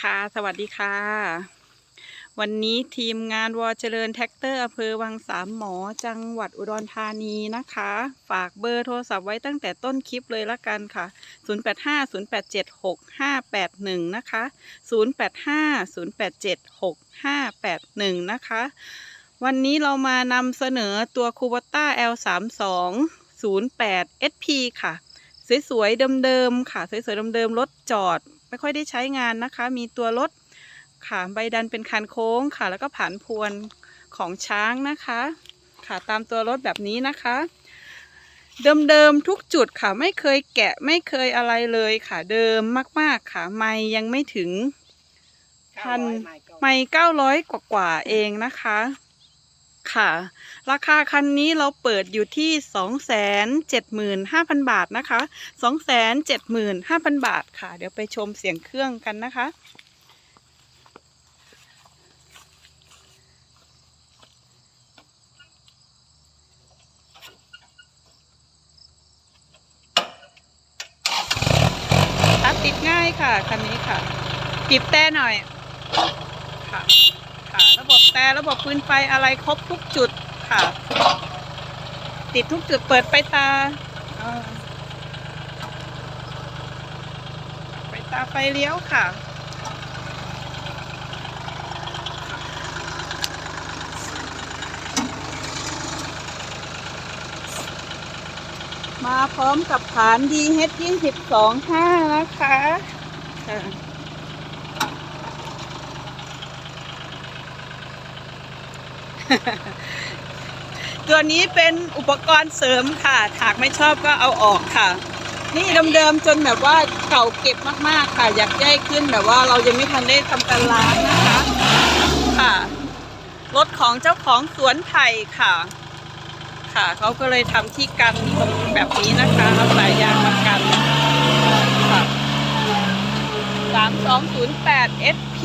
ค่ะ สวัสดีค่ะ วันนี้ทีมงานวอเจริญแท็กเตอร์อำเภอวังสามหมอจังหวัดอุดรธานีนะคะ ฝากเบอร์โทรศัพท์ไว้ตั้งแต่ต้นคลิปเลยละกันค่ะ 0850876581 นะคะ 0850876581 นะคะ วันนี้เรามานำเสนอตัวคูบต้า L32 08 SP ค่ะ สวยๆเดิมๆค่ะ สวยๆเดิมๆรถจอด ไม่ค่อยได้ใช้งานนะคะ มีตัวรถค่ะใบดันเป็นคันโค้งค่ะ แล้วก็ผ่านพวนของช้างนะคะ ค่ะตามตัวรถแบบนี้นะคะ เดิมๆทุกจุดค่ะ ไม่เคยแกะไม่เคยอะไรเลยค่ะ เดิมมากๆค่ะ ไม่ยังไม่ถึงพันไม่เก้าร้อยกว่าๆเองนะคะ ค่ะ ราคาคันนี้เราเปิดอยู่ที่สองแสนเจ็ดหมื่นห้าพันบาทนะคะสองแสนเจ็ดหมื่นห้าพันบาทค่ะ เดี๋ยวไปชมเสียงเครื่องกันนะคะตัดติดง่ายค่ะคันนี้ค่ะจีบแต่หน่อยค่ะ แต่ระบบปืนไฟอะไรครบทุกจุดค่ะ ติดทุกจุดเปิดไฟตาไฟตาไฟเลี้ยวค่ะมาพร้อมกับฐาน DH 22 5นะคะค่ะ ตัวนี้เป็นอุปกรณ์เสริมค่ะหากไม่ชอบก็เอาออกค่ะ นี่เดิมๆจนแบบว่าเก่าเก็บมากๆค่ะ อยากได้ขึ้นแบบว่าเรายังไม่ทันได้ทำการล้างนะคะค่ะรถของเจ้าของสวนไผ่ค่ะ ค่ะเขาก็เลยทำที่กันตรงแบบนี้นะคะเอาสายยางมากันค่ะสามสองศูนย์แปด SP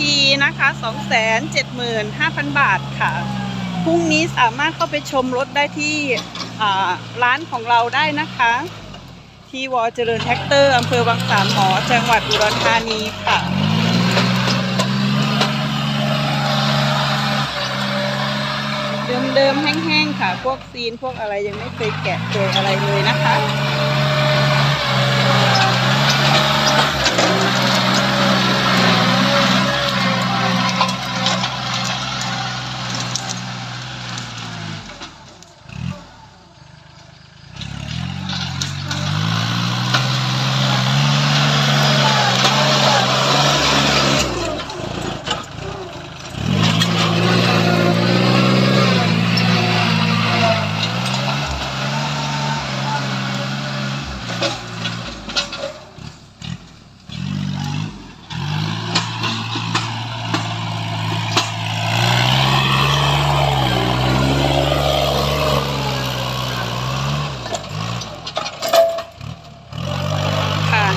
นะคะสองแสนเจ็ดหมื่นห้าพันบาทค่ะ พรุ่งนี้สามารถเข้าไปชมรถได้ที่ร้านของเราได้นะคะ ที่วอเจริญแท็กเตอร์อำเภอวังสามหมอจังหวัดอุดรธานีค่ะเดิมๆแห้งๆค่ะ พวกซีนพวกอะไรยังไม่เคยแกะเคยอะไรเลยนะคะ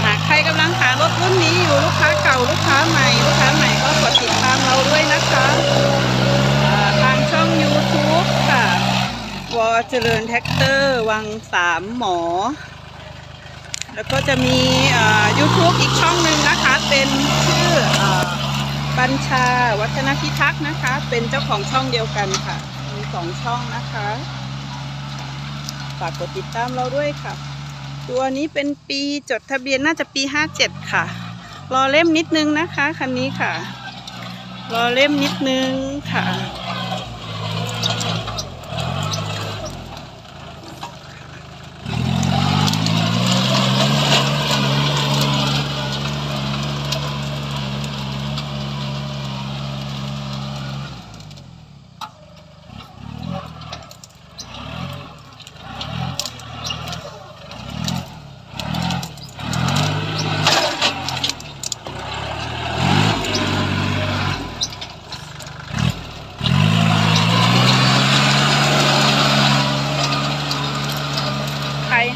หากใครกำลังหารถรุ่นนี้อยู่ลูกค้าเก่าลูกค้าใหม่ ลูกค้าใหม่ก็กดติดตามเราด้วยนะคะอ่าทางช่อง YouTube ค่ะวอ เจริญแท็กเตอร์วังสามหมอ แล้วก็จะมีอ่า YouTube อีกช่องหนึ่งนะคะ เป็นชื่ออบัญชาวัฒนพิทักษ์นะคะ เป็นเจ้าของช่องเดียวกันค่ะ มีสองช่องนะคะ ฝากกดติดตามเราด้วยค่ะ ตัวนี้เป็นปีจดทะเบียนน่าจะปี 57 ค่ะ รอเล่มนิดนึงนะคะ คันนี้ค่ะ รอเล่มนิดนึงค่ะ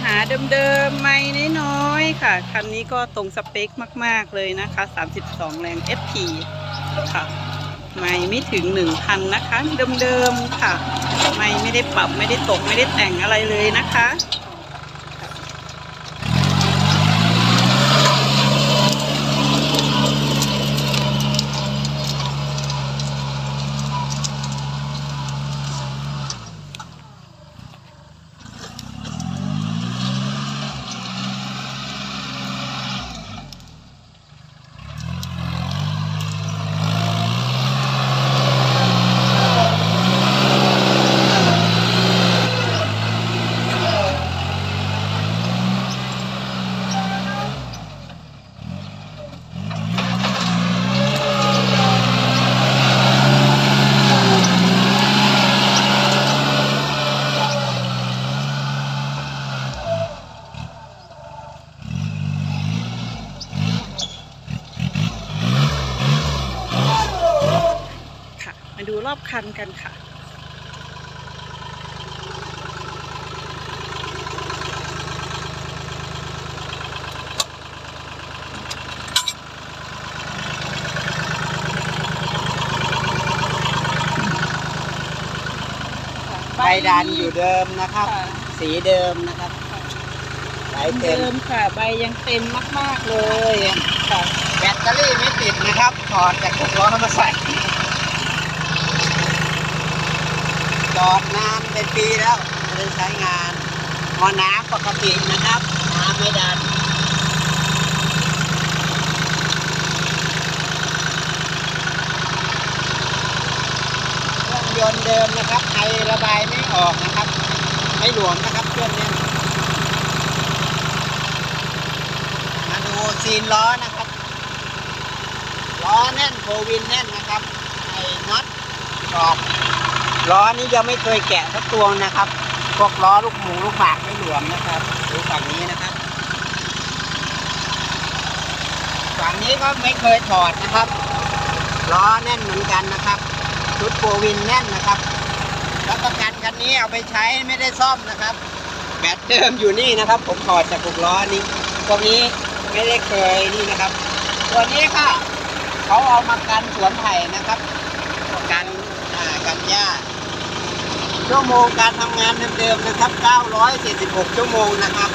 หาเดิมๆ ไม่น้อยๆ ค่ะ คันนี้ก็ตรงสเปคมากๆเลยนะคะ 32 แรง FP ค่ะ ไม่ไม่ถึง 1,000 นะคะ เดิมๆ ค่ะ ไม่ไม่ได้ปรับไม่ได้ตกไม่ได้แต่งอะไรเลยนะคะ ใบดันอยู่เดิมนะครับ ค่ะ สีเดิมนะครับใบเต็เดิมมค่ะใบยังเต็มมากๆเลยค่ะแบตเตอรี่ไม่ติดนะครับถอดจากหกล้อมาใส่จอดนานเป็นปีแล้วไม่ได้ใช้งานพอน้ำปกตินะครับน้ำไม่ดัน เครื่อง ยนต์เดิมนะครับไอระบายไม่ออกนะครับไม่หลวมนะครับเครื่องเนี้ยมาดูซีนล้อนะครับล้อแน่นโควินแน่นนะครับไอ้น็อตกรอบล้อนี้ยังไม่เคยแกะสักตัวนะครับพวกล้อลูกหมูลูกหมากไม่หลวมนะครับดูฝั่งนี้นะครับฝั่งนี้ก็ไม่เคยถอดนะครับล้อแน่นเหมือนกันนะครับ ชุดโฟวินแน่นนะครับรับประกันคันนี้เอาไปใช้ไม่ได้ซ่อมนะครับ แบตเดิมอยู่นี่นะครับ ผมถอดจากหกล้อนี้ตรงนี้ไม่ได้เคยนี่นะครับ ตัวนี้ค่ะเขาเอามากันสวนไผ่นะครับกันกันหญ้าชั่วโมงการทำงานเดิมๆนะครับ 946 ชั่วโมงนะครับ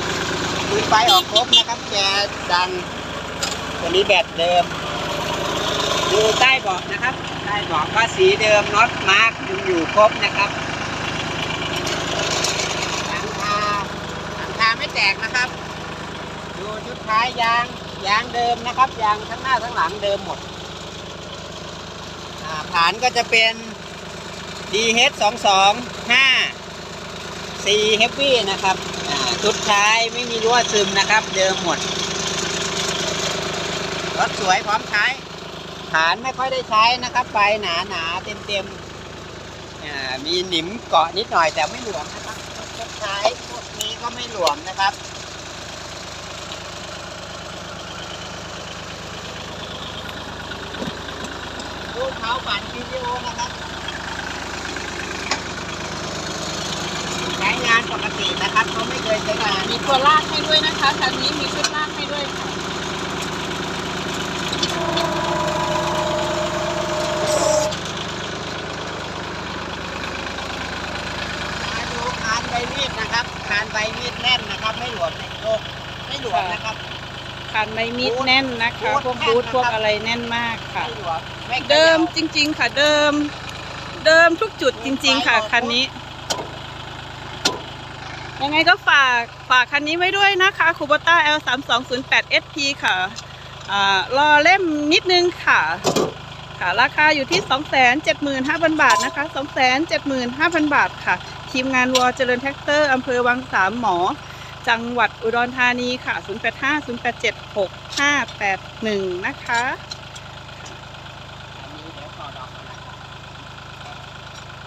ปืนไฟออกครบนะครับแกดังตัวนี้แบตเดิมดูใต้เบาะนะครับ ใต้เบาะก็สีเดิมน็อตมาร์กยังอยู่ครบนะครับหลังคาหลังคาไม่แตกนะครับ ดูชุดท้ายยางยางเดิมนะครับ ยางทั้งหน้าทั้งหลังเดิมหมดอ่าฐานก็จะเป็น DH 2 2 5 C Heavy นะครับอ่าชุดท้ายไม่มีรั่วซึมนะครับ เดิมหมดรถสวยพร้อมใช้ ฐานไม่ค่อยได้ใช้นะครับไฟหนาหนาเต็มเต็มมีหนิมเกาะนิดหน่อยแต่ไม่หลวมนะครับรถใช้พวกนี้ก็ไม่หลวมนะครับดูกเขาบัตรวิดีโอนะครับใช้งานปกตินะครับเขาไม่เคยใช้งานมีตัวลากให้ด้วยนะคะคันนี้มีชุดลากให้ด้วยค่ะ มาดูคานใบมีดนะครับคานใบมีดแน่นนะครับ ไม่หลวมในโลกไม่หลวมนะครับ คันใบมีดแน่นนะคะ พวกบูทพวกอะไรแน่นมากค่ะไม่หลวมไม่ขย่าเดิมจริง ๆ ค่ะเดิม เดิมทุกจุดจริง ๆ ค่ะคันนี้ ยังไงก็ฝากฝากคันนี้ไว้ด้วยนะคะคูบต้า L 3 2 0 8 SP ค่ะอ่ารอเล่มนิดนึงค่ะ ค่ะ ราคาอยู่ที่ 275,000 บาทนะคะ 275,000 บาทค่ะ ทีมงานวอเจริญแท็กเตอร์อำเภอวังสามหมอ จังหวัดอุดรธานีค่ะ 0850876581 นะคะ